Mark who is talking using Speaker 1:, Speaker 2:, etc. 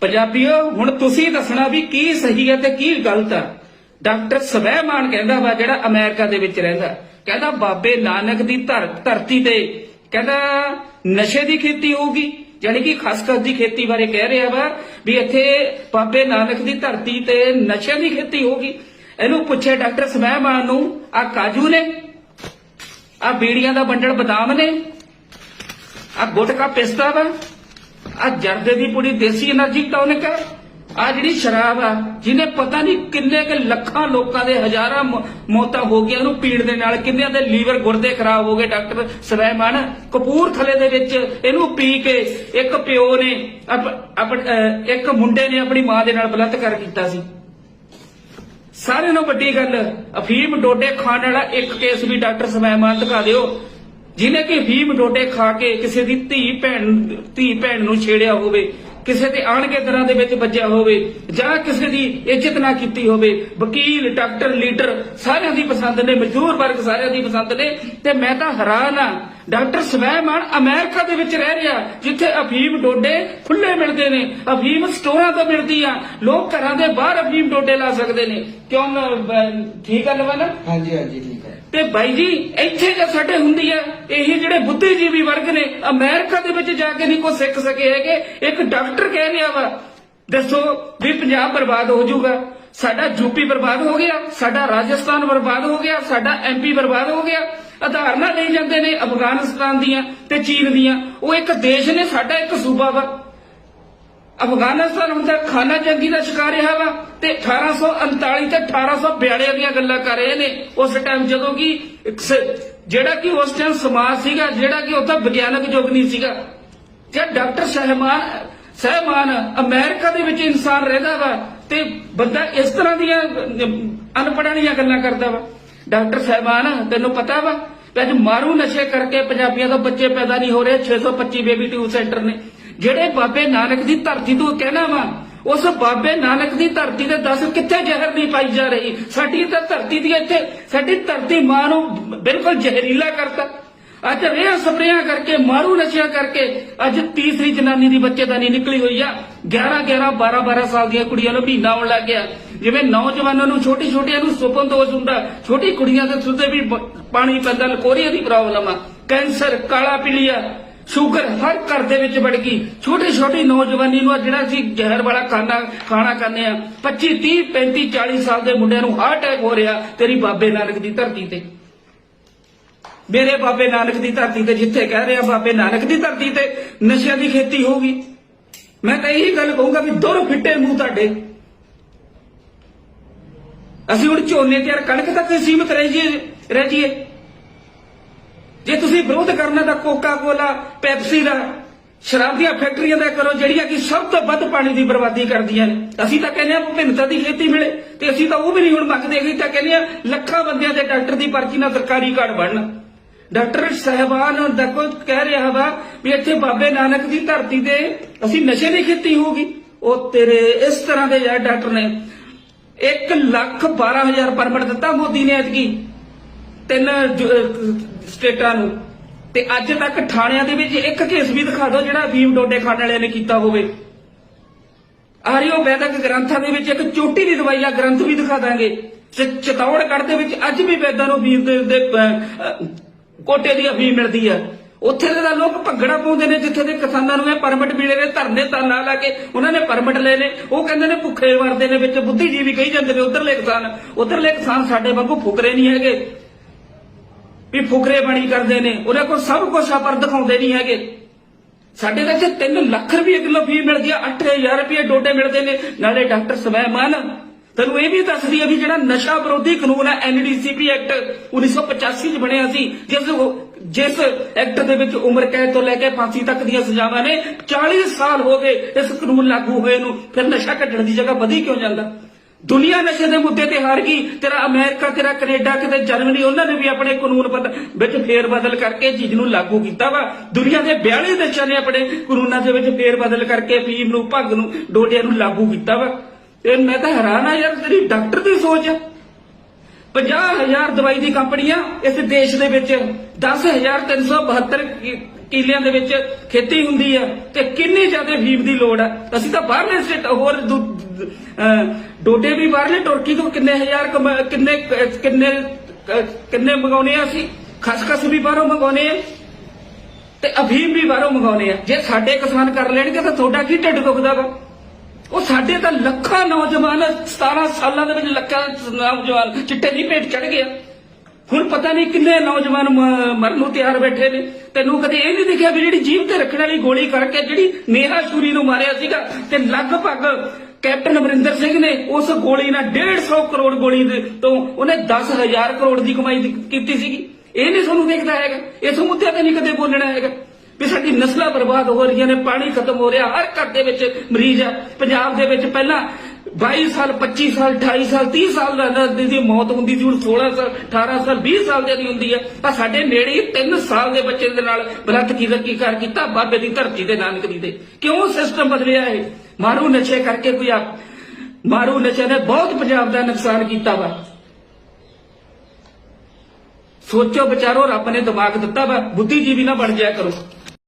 Speaker 1: ਪੰਜਾਬੀਓ, ਹੁਣ ਤੁਸੀਂ ਦੱਸਣਾ ਵੀ ਕੀ ਸਹੀ ਹੈ ਤੇ ਕੀ ਗਲਤ ਹੈ ਡਾਕਟਰ ਸਵੈਮਾਨ ਕਹਿੰਦਾ ਵਾ ਜਿਹੜਾ ਅਮਰੀਕਾ ਦੇ ਵਿੱਚ ਰਹਿੰਦਾ। ਕਹਿੰਦਾ ਬਾਬੇ ਨਾਨਕ ਦੀ ਧਰ, ਧਰਤੀ ਤੇ ਕਹਿੰਦਾ ਨਸ਼ੇ ਦੀ ਖੇਤੀ ਹੋਊਗੀ। ਯਾਨੀ ਕਿ ਖਸਖਸ ਦੀ ਖੇਤੀ ਬਾਰੇ ਕਹਿ ਰਿਹਾ ਵਾ ਵੀ ਇੱਥੇ ਬਾਬੇ ਨਾਨਕ ਦੀ ਧਰਤੀ ਤੇ ਨਸ਼ੇ ਦੀ ਖੇਤੀ ਹੋਊਗੀ। ਇਹਨੂੰ ਪੁੱਛੇ ਡਾਕਟਰ ਸਵੈਮਾਨ ਨੂੰ ਆ ਕਾਜੂ ਨੇ? ਆ ਬੀੜੀਆਂ ਦਾ ਬੰਡਲ ਬਦਾਮ ਨੇ? ਆ ਗੁਟਕਾ ਪਿਸਤਾ ਵਾ? ਆ ਜਰਦੇ ਦੀ ਪੂਰੀ ਦੇਸੀ એનર્ਜੀ ਟੌਨਿਕ ਹੈ? ਆ ਜਿਹੜੀ ਸ਼ਰਾਬ ਆ, ਜਿਹਨੇ ਪਤਾ ਨਹੀਂ ਕਿੰਨੇ ਕ ਲੱਖਾਂ ਲੋਕਾਂ ਦੇ ਹਜ਼ਾਰਾਂ ਮੌਤਾਂ ਹੋ ਗਈਆਂ, ਉਹਨੂੰ ਪੀਣ ਦੇ ਨਾਲ ਕਿੰਨਿਆਂ ਦੇ ਲੀਵਰ ਗੁਰਦੇ ਖਰਾਬ ਹੋ ਗਏ, ਡਾਕਟਰ ਸਵੈਮਾਨ ਕਪੂਰਥਲੇ ਦੇ ਵਿੱਚ ਇਹਨੂੰ ਪੀ ਕੇ ਇੱਕ ਪਿਓ ਨੇ ਇੱਕ ਮੁੰਡੇ ਨੇ ਆਪਣੀ ਮਾਂ ਦੇ ਨਾਲ ਬਲਤਕਾਰ ਕੀਤਾ ਸੀ। ਸਾਰਿਆਂ ਨੂੰ ਵੱਡੀ ਗੱਲ, ਅਫੀਮ ਡੋਡੇ ਖਾਣ ਵਾਲਾ ਇੱਕ ਕੇਸ ਵੀ ਡਾਕਟਰ ਸਵੈਮਾਨ ਦਿਖਾ ਦਿਓ। ਜਿਹਨੇ ਕਿ ਅਫੀਮ ਡੋਡੇ ਖਾ ਕੇ ਕਿਸੇ ਦੀ ਧੀ ਭੈਣ ਧੀ ਭੈਣ ਨੂੰ ਛੇੜਿਆ ਹੋਵੇ, ਕਿਸੇ ਦੇ ਆਣਗੇ ਦਰਾਂ ਦੇ ਵਿੱਚ ਵੱਜਿਆ ਹੋਵੇ, ਜਾਂ ਕਿਸੇ ਦੀ ਇੱਜ਼ਤ ਨਾ ਕੀਤੀ ਹੋਵੇ, ਵਕੀਲ, ਡਾਕਟਰ, ਲੀਡਰ ਸਾਰਿਆਂ ਦੀ ਪਸੰਦ ਨੇ, ਮਜ਼ਦੂਰ ਵਰਗ ਸਾਰਿਆਂ ਦੀ ਪਸੰਦ ਨੇ, ਤੇ ਮੈਂ ਤਾਂ ਹੈਰਾਨ ਆ ਡਾਕਟਰ ਸਵੈਮਾਨ ਅਮਰੀਕਾ ਦੇ ਵਿੱਚ ਰਹਿ ਰਿਹਾ, ਜਿੱਥੇ ਅਫੀਮ ਡੋਡੇ ਖੁੱਲੇ ਮਿਲਦੇ ਨੇ, ਅਫੀਮ ਸਟੋਰਾਂ ਤੋਂ ਮਿਲਦੀ ਆ, ਲੋਕ ਘਰਾਂ ਦੇ ਬਾਹਰ ਅਫੀਮ ਡੋਡੇ ਲਾ ਸਕਦੇ ਨੇ। ਕਿਉਂ ਠੀਕ ਗੱਲ ਵਾ ਨਾ?
Speaker 2: ਹਾਂਜੀ ਹਾਂਜੀ ਠੀਕ ਹੈ
Speaker 1: ਤੇ ਬਾਈ ਜੀ ਇੱਥੇ ਜੇ ਸਾਡੇ ਹੁੰਦੀ ਆ ਇਹ ਜਿਹੜੇ ਬੁੱਧੀਜੀਵੀ ਵਰਗ ਨੇ ਅਮਰੀਕਾ ਦੇ ਵਿੱਚ ਜਾ ਕੇ ਨਹੀਂ ਕੋ ਸਿੱਖ ਸਕੇ ਹੈਗੇ। ਇੱਕ ਡਾਕਟਰ ਕਹਿ ਰਿਹਾ ਵਾ ਦੱਸੋ ਵੀ ਪੰਜਾਬ ਬਰਬਾਦ ਹੋ ਜਾਊਗਾ। ਸਾਡਾ ਯੂਪੀ ਬਰਬਾਦ ਹੋ ਗਿਆ ਸਾਡਾ ਰਾਜਸਥਾਨ ਬਰਬਾਦ ਹੋ ਗਿਆ ਸਾਡਾ ਐਮਪੀ ਬਰਬਾਦ ਹੋ ਗਿਆ। ਉਦਾਹਰਨਾਂ ਲਈ ਜਾਂਦੇ ਨੇ ਅਫਗਾਨਿਸਤਾਨ ਦੀਆਂ ਤੇ ਚੀਨ ਦੀਆਂ। ਉਹ ਇੱਕ ਦੇਸ਼ ਨੇ ਸਾਡਾ ਇੱਕ ਸੂਬਾ ਵਾ। ਅਫਗਾਨਿਸਤਾਨ ਹੁੰਦਾ ਖਾਨਾ ਜੰਗੀ ਦਾ ਸ਼ਿਕਾਰ ਰਿਹਾ ਵਾ ਤੇ 1839 ਤੇ 1842 ਦੀਆਂ ਗੱਲਾਂ ਕਰ ਰਹੇ ਨੇ। ਉਸ ਟਾਈਮ ਜਦੋਂ ਕਿ ਜਿਹੜਾ ਕਿ ਉਸ ਟਾਈਮ ਸਮਾਜ ਸੀਗਾ, ਜਿਹੜਾ ਕਿ ਉੱਥੇ ਵਿਗਿਆਨਕ ਯੁੱਗ ਨਹੀਂ ਸੀਗਾ ਜੇ ਡਾਕਟਰ ਸਹਿਮਾਨ ਸਹਿਮਾਨ ਅਮਰੀਕਾ ਦੇ ਵਿੱਚ ਇਨਸਾਨ ਰਹਿੰਦਾ ਵਾ ਤੇ ਬੰਦਾ ਇਸ ਤਰ੍ਹਾਂ ਦੀਆਂ ਅਨਪੜ੍ਹਾਂ ਦੀਆਂ ਗੱਲਾਂ ਕਰਦਾ ਵਾ। ਡਾਕਟਰ ਸਹਿਮਾਨ, ਤੈਨੂੰ ਪਤਾ ਵਾ ਅੱਜ ਮਾਰੂ ਨਸ਼ੇ ਕਰਕੇ ਪੰਜਾਬੀਆਂ ਤੋਂ ਬੱਚੇ ਪੈਦਾ ਨਹੀਂ ਹੋ ਰਹੇ 625 ਬੇਬੀ ਟਿਊਬ ਸੈਂਟਰ ਨੇ। ਜਿਹੜੇ ਬਾਬੇ ਨਾਨਕ ਦੀ ਧਰਤੀ ਤੋਂ ਕਹਿਣਾ ਵਾ, ਉਸ ਬਾਬੇ ਨਾਨਕ ਦੀ ਧਰਤੀ ਤੇ ਦੱਸ ਕਿੱਥੇ ਜ਼ਹਿਰ ਨਹੀਂ ਪਾਈ ਜਾ ਰਹੀ? ਸਾਡੀ ਤਾਂ ਧਰਤੀ ਦੀ ਇੱਥੇ, ਸਾਡੀ ਧਰਤੀ ਮਾਂ ਨੂੰ ਬਿਲਕੁਲ ਜ਼ਹਿਰੀਲਾ ਕਰਤਾ। ਅੱਜ ਰੇਹ ਸਪਰੇਆਂ ਕਰਕੇ, ਮਾਰੂ ਨਸ਼ਿਆਂ ਕਰਕੇ, ਅੱਜ ਤੀਸਰੀ ਜਨਾਨੀ ਦੀ ਬੱਚੇਦਾਨੀ ਨਿਕਲੀ ਹੋਈ ਆ। 11 11 12 12 ਸਾਲ ਦੀਆਂ ਕੁੜੀਆਂ ਨੂੰ ਮਹੀਨਾ ਆਉਣ ਲੱਗ ਗਿਆ। ਜਿਵੇਂ ਨੌਜਵਾਨਾਂ ਨੂੰ ਛੋਟੀ ਛੋਟੀਆਂ ਨੂੰ ਸੁਪਨ ਦੋਸ਼ ਹੁੰਦਾ, ਛੋਟੀ ਕੁੜੀਆਂ ਦੇ ਸੁੱਤੇ ਵੀ ਪਾਣੀ ਪੈਂਦਾ ਲਕੋਰੀਆ ਦੀ ਪ੍ਰੋਬਲਮ ਆ। ਕੈਂਸਰ, ਕਾਲਾ ਪੀਲੀਆ ਸ਼ੂਗਰ ਹਰ ਘਰ ਦੇ ਵਿੱਚ ਵੜ ਗਈ। ਛੋਟੀ ਛੋਟੀ ਨੌਜਵਾਨੀ ਨੂੰ ਜਿਹੜਾ ਅਸੀਂ ਜ਼ਹਿਰ ਵਾਲਾ ਖਾਣਾ ਖਾਣਾ ਖਾਂਦੇ ਆ 25 30 35 40 ਸਾਲ ਦੇ ਮੁੰਡਿਆਂ ਨੂੰ ਹਾਰਟ ਅਟੈਕ ਹੋ ਰਿਹਾ, ਤੇਰੀ ਬਾਬੇ ਨਾਨਕ ਦੀ ਧਰਤੀ ਤੇ। ਮੇਰੇ ਬਾਬੇ ਨਾਨਕ ਦੀ ਧਰਤੀ ਤੇ ਜਿੱਥੇ ਕਹਿ ਰਿਹਾ, ਬਾਬੇ ਨਾਨਕ ਦੀ ਧਰਤੀ ਤੇ ਨਸ਼ਿਆਂ ਦੀ ਖੇਤੀ ਹੋਊਗੀ। ਮੈਂ ਤਾਂ ਇਹੀ ਗੱਲ ਕਹੂੰਗਾ ਵੀ ਦੁਰ ਫਿੱਟੇ ਮੂੰਹ ਤੁਹਾਡੇ। ਅਸੀਂ ਹੁਣ ਝੋਨੇ ਤੇ ਕਣਕ ਤੱਕ ਹੀ ਸੀਮਤ ਰਹਿ ਜੀਏ ਰਹਿ ਜੀਏ ਜੇ ਤੁਸੀਂ ਵਿਰੋਧ ਕਰਨਾ ਤਾਂ ਕੋਕਾ ਕੋਲਾ ਪੈਪਸੀ ਦਾ ਸ਼ਰਾਬ ਦੀਆਂ ਫੈਕਟਰੀਆਂ ਦਾ ਕਰੋ, ਜਿਹੜੀਆਂ ਕਿ ਸਭ ਤੋਂ ਵੱਧ ਪਾਣੀ ਦੀ ਬਰਬਾਦੀ ਕਰਦੀਆਂ ਨੇ। ਅਸੀਂ ਤਾਂ ਕਹਿੰਦੇ ਆ ਵਿਭਿੰਨਤਾ ਦੀ ਖੇਤੀ ਮਿਲੇ ਤੇ ਅਸੀਂ ਤਾਂ ਉਹ ਵੀ ਨਹੀਂ ਹੁਣ ਮੰਗਦੇ ਅਸੀਂ ਤਾਂ ਕਹਿੰਦੇ ਆ ਲੱਖਾਂ ਬੰਦਿਆਂ ਦੇ ਡਾਕਟਰ ਦੀ ਪਰਚੀ ਨਾਲ ਸਰਕਾਰੀ ਕਾਰਡ ਬਣਨ। ਡਾਕਟਰ ਸਾਹਿਬਾਨ ਕੋਈ ਕਹਿ ਰਿਹਾ ਵਾ ਵੀ ਇੱਥੇ ਬਾਬੇ ਨਾਨਕ ਦੀ ਧਰਤੀ ਤੇ ਅਸੀਂ ਨਸ਼ੇ ਦੀ ਖੇਤੀ ਹੋਊਗੀ। ਉਹ ਤੇਰੇ ਇਸ ਤਰ੍ਹਾਂ ਦੇ ਯਾਰ ਡਾਕਟਰ ਨੇ 1 ਲੱਖ 12000 ਪਰਮਿਟ ਦਿੱਤਾ ਮੋਦੀ ਨੇ ਐਤਕੀ। ਤਿੰਨ ਸਟੇਟਾਂ ਨੂੰ। ਤੇ ਅੱਜ ਤੱਕ ਥਾਣਿਆਂ ਦੇ ਵਿੱਚ ਇੱਕ ਕੇਸ ਵੀ ਦਿਖਾ ਦਿਓ ਜਿਹੜਾ ਭੀਮ ਡੋਡੇ ਖਾਣ ਵਾਲਿਆਂ ਨੇ ਕੀਤਾ ਹੋਵੇ। ਆਰਿਓ ਵੈਦਿਕ ਗ੍ਰੰਥਾਂ ਦੇ ਵਿੱਚ ਇੱਕ ਚੋਟੀ ਦੀ ਦਵਾਈ ਆ, ਗ੍ਰੰਥ ਵੀ ਦਿਖਾ ਦਾਂਗੇ। ਚ- ਦੇ ਵਿੱਚ ਅੱਜ ਵੀ ਵੈਦਾਂ ਨੂੰ ਵੀਰ ਦੇ ਕੋਟੇ ਦੀ ਅਫੀਮ ਮਿਲਦੀ ਆ। ਉੱਥੇ ਦੇ ਲੋਕ ਭੰਗੜਾ ਪਾਉਂਦੇ ਨੇ, ਜਿੱਥੇ ਦੇ ਕਿਸਾਨਾਂ ਨੂੰ ਇਹ ਪਰਮਿਟ ਮਿਲੇ ਨੇ, ਧਰਨੇ ਤਾਂ ਲਾ ਕੇ ਉਹਨਾਂ ਨੇ ਪਰਮਿਟ ਲਏ ਨੇ। ਉਹ ਕਹਿੰਦੇ ਨੇ ਭੁੱਖੇ ਵਰਦੇ ਨੇ, ਵਿੱਚ ਬੁੱਧੀਜੀਵੀ ਕਹੀ ਜਾਂਦੇ ਨੇ, ਉਧਰਲੇ ਕਿਸਾਨ ਉਧਰਲੇ ਕਿਸਾਨ ਸਾਡੇ ਵਾਂਗੂ ਫੁਕਰੇ ਨਹੀਂ ਹੈਗੇ। ਵੀ ਫੁਕਰੇ ਬਣੀ ਕਰਦੇ ਨੇ। ਉਹਦੇ ਕੋਲ ਸਭ ਕੁਝ ਆ ਪਰ ਦਿਖਾਉਂਦੇ ਨਹੀਂ ਹੈਗੇ। ਸਾਡੇ ਤਾਂ ਇੱਥੇ 3 ਲੱਖ ਰੁਪਏ ਕਿਲੋ ਫੀ ਮਿਲਦੀ ਆ 8000 ਰੁਪਏ ਡੋਡੇ ਮਿਲਦੇ ਨੇ। ਨਾਲੇ ਡਾਕਟਰ ਸਵੈਮਾਨ, ਤੈਨੂੰ ਇਹ ਵੀ ਦੱਸਦੀ ਆ ਵੀ ਜਿਹੜਾ ਨਸ਼ਾ ਵਿਰੋਧੀ ਕਾਨੂੰਨ ਹੈ ਐਨਡੀਸੀਪੀ ਐਕਟ 1985 ਚ ਬਣਿਆ ਸੀ, ਜਿਸ ਜਿਸ ਐਕਟ ਦੇ ਵਿੱਚ ਉਮਰ ਕੈਦ ਤੋਂ ਲੈ ਕੇ ਫਾਂਸੀ ਤੱਕ ਦੀਆਂ ਸਜ਼ਾਵਾਂ ਨੇ 40 ਸਾਲ ਹੋ ਗਏ ਇਸ ਕਾਨੂੰਨ ਲਾਗੂ ਹੋਏ ਨੂੰ। ਫਿਰ ਨਸ਼ਾ ਘਟਣ ਦੀ ਜਗ੍ਹਾ ਵਧੀ ਕਿਉਂ ਜਾਂਦਾ? ਦੁਨੀਆ ਨਸ਼ੇ ਦੇ ਮੁੱਦੇ ਤੇ ਹਾਰ ਗਈ, ਤੇਰਾ ਅਮਰੀਕਾ, ਤੇਰਾ ਕੈਨੇਡਾ, ਕਿਤੇ ਜਰਮਨੀ ਉਹਨਾਂ ਨੇ ਵੀ ਆਪਣੇ ਕਾਨੂੰਨ ਬਦ- ਵਿੱਚ ਫੇਰ ਬਦਲ ਕਰਕੇ ਚੀਜ਼ ਨੂੰ ਲਾਗੂ ਕੀਤਾ ਵਾ। ਦੁਨੀਆ ਦੇ 42 ਦੇਸ਼ਾਂ ਨੇ ਆਪਣੇ ਕਾਨੂੰਨਾਂ ਦੇ ਵਿੱਚ ਫੇਰ ਬਦਲ ਕਰਕੇ ਫੀਮ ਨੂੰ, ਭੰਗ ਨੂੰ, ਡੋਡਿਆਂ ਨੂੰ ਲਾਗੂ ਕੀਤਾ ਵਾ। ਤੇ ਮੈਂ ਤਾਂ ਹੈਰਾਨ ਆ ਯਾਰ, ਤੇਰੀ ਡਾਕਟਰ ਦੀ ਸੋਚ ਆ। 50000 ਦਵਾਈ ਦੀ ਕੰਪਨੀਆਂ ਇਸ ਦੇਸ਼ ਦੇ ਵਿੱਚ 10372 ਕੀ- ਕਿੱਲਿਆਂ ਦੇ ਵਿੱਚ ਖੇਤੀ ਹੁੰਦੀ ਆ, ਤੇ ਕਿੰਨੀ ਜ਼ਿਆਦਾ ਫੀਮ ਦੀ ਲੋੜ ਆ। ਅਸੀਂ ਤਾਂ ਬਾਹਰਲੇ ਸਟੇਟ, ਹੋਰ ਡੋਡੇ ਵੀ ਬਾਹਰਲੇ ਤੁਰਕੀ ਤੋਂ ਕਿੰਨੇ ਹਜ਼ਾਰ ਕਿੰਨੇ ਕਿੰਨੇ ਕਿੰਨੇ ਮੰਗਾਉਨੇ ਆ ਅਸੀਂ? ਖਸਖਸ ਵੀ ਬਾਹਰੋਂ ਮੰਗਾਉਨੇ ਆ ਤੇ ਅਫੀਮ ਵੀ ਬਾਹਰੋਂ ਮੰਗਾਉਨੇ ਆ। ਜੇ ਸਾਡੇ ਕਿਸਾਨ ਕਰ ਲੈਣਗੇ ਤਾਂ ਤੁਹਾਡਾ ਕੀ ਢਿੱਡ ਦੁਖਦਾ ਉਹ ਸਾਡੇ ਤਾਂ ਲੱਖਾਂ ਨੌਜਵਾਨ 17 ਸਾਲਾਂ ਦੇ ਵਿੱਚ ਲੱਖਾਂ ਨੌਜਵਾਨ ਚਿੱਟੇ ਦੀ ਭੇਟ ਚੜ ਗਿਆ ਹੁਣ ਪਤਾ ਨਹੀਂ ਕਿੰਨੇ ਨੌਜਵਾਨ ਮਰਨ ਨੂੰ ਤਿਆਰ ਬੈਠੇ ਨੇ। ਤੈਨੂੰ ਕਦੇ ਇਹ ਨਹੀਂ ਦੇਖਿਆ ਵੀ ਜਿਹੜੀ ਜੀਵ ਤੇ ਰੱਖਣ ਵਾਲੀ ਗੋਲੀ ਕਰਕੇ ਜਿਹੜੀ ਨੇਹਾ ਸ਼ੂਰੀ ਨੂੰ ਮਾਰਿਆ ਸੀਗਾ ਤੇ ਲਗਭਗ ਕੈਪਟਨ ਅਮਰਿੰਦਰ ਸਿੰਘ ਨੇ ਉਸ ਗੋਲੀ ਨਾਲ 150 ਕਰੋੜ ਗੋਲੀ ਦੇ ਤੋਂ ਉਹਨੇ 10000 ਕਰੋੜ ਦੀ ਕਮਾਈ ਕੀਤੀ ਸੀਗੀ। ਇਹ ਨਹੀਂ ਤੁਹਾਨੂੰ ਦੇਖਦਾ ਹੈਗਾ। ਇਸ ਮੁੱਦੇ ਤੇ ਨਹੀਂ ਕਦੇ ਬੋਲਣਾ ਹੈਗਾ। ਵੀ ਸਾਡੀ ਨਸਲਾਂ ਬਰਬਾਦ ਹੋ ਰਹੀਆਂ ਨੇ, ਪਾਣੀ ਖਤਮ ਹੋ ਰਿਹਾ, ਹਰ ਘਰ ਦੇ ਵਿੱਚ ਮਰੀਜ਼ ਆ। ਪੰਜਾਬ ਦੇ ਵਿੱਚ ਪਹਿਲਾਂ 22 ਸਾਲ 25 ਸਾਲ 28 ਸਾਲ 30 ਸਾਲ ਦਾ ਦੀ ਮੌਤ ਹੁੰਦੀ ਸੀ, ਹੁਣ 16 ਸਾਲ 18 ਸਾਲ 20 ਸਾਲ ਦੇ ਦੀ ਹੁੰਦੀ ਹੈ ਤਾਂ ਸਾਡੇ ਨੇੜੇ ਹੀ 3 ਸਾਲ ਦੇ ਬੱਚੇ ਦੇ ਨਾਲ ਬਲੱਤ ਕੀ ਕੀਤਾ? ਬਾਬੇ ਦੀ ਧਰਤੀ ਦੇ ਨਾਨਕ ਦੀ ਦੇ ਕਿਉਂ ਸਿਸਟਮ ਬਦਲਿਆ ਇਹ? ਮਾਰੂ ਨਸ਼ੇ ਕਰਕੇ ਕੋਈ ਆ ਮਾਰੂ ਨਸ਼ੇ ਨੇ ਬਹੁਤ ਪੰਜਾਬ ਦਾ ਨੁਕਸਾਨ ਕੀਤਾ ਵਾ। ਸੋਚੋ ਵਿਚਾਰੋ, ਰੱਬ ਨੇ ਦਿਮਾਗ ਦਿੱਤਾ ਵਾ। ਬੁੱਧੀਜੀਵੀ ਨਾ ਬਣ ਜਾਇਆ ਕਰੋ।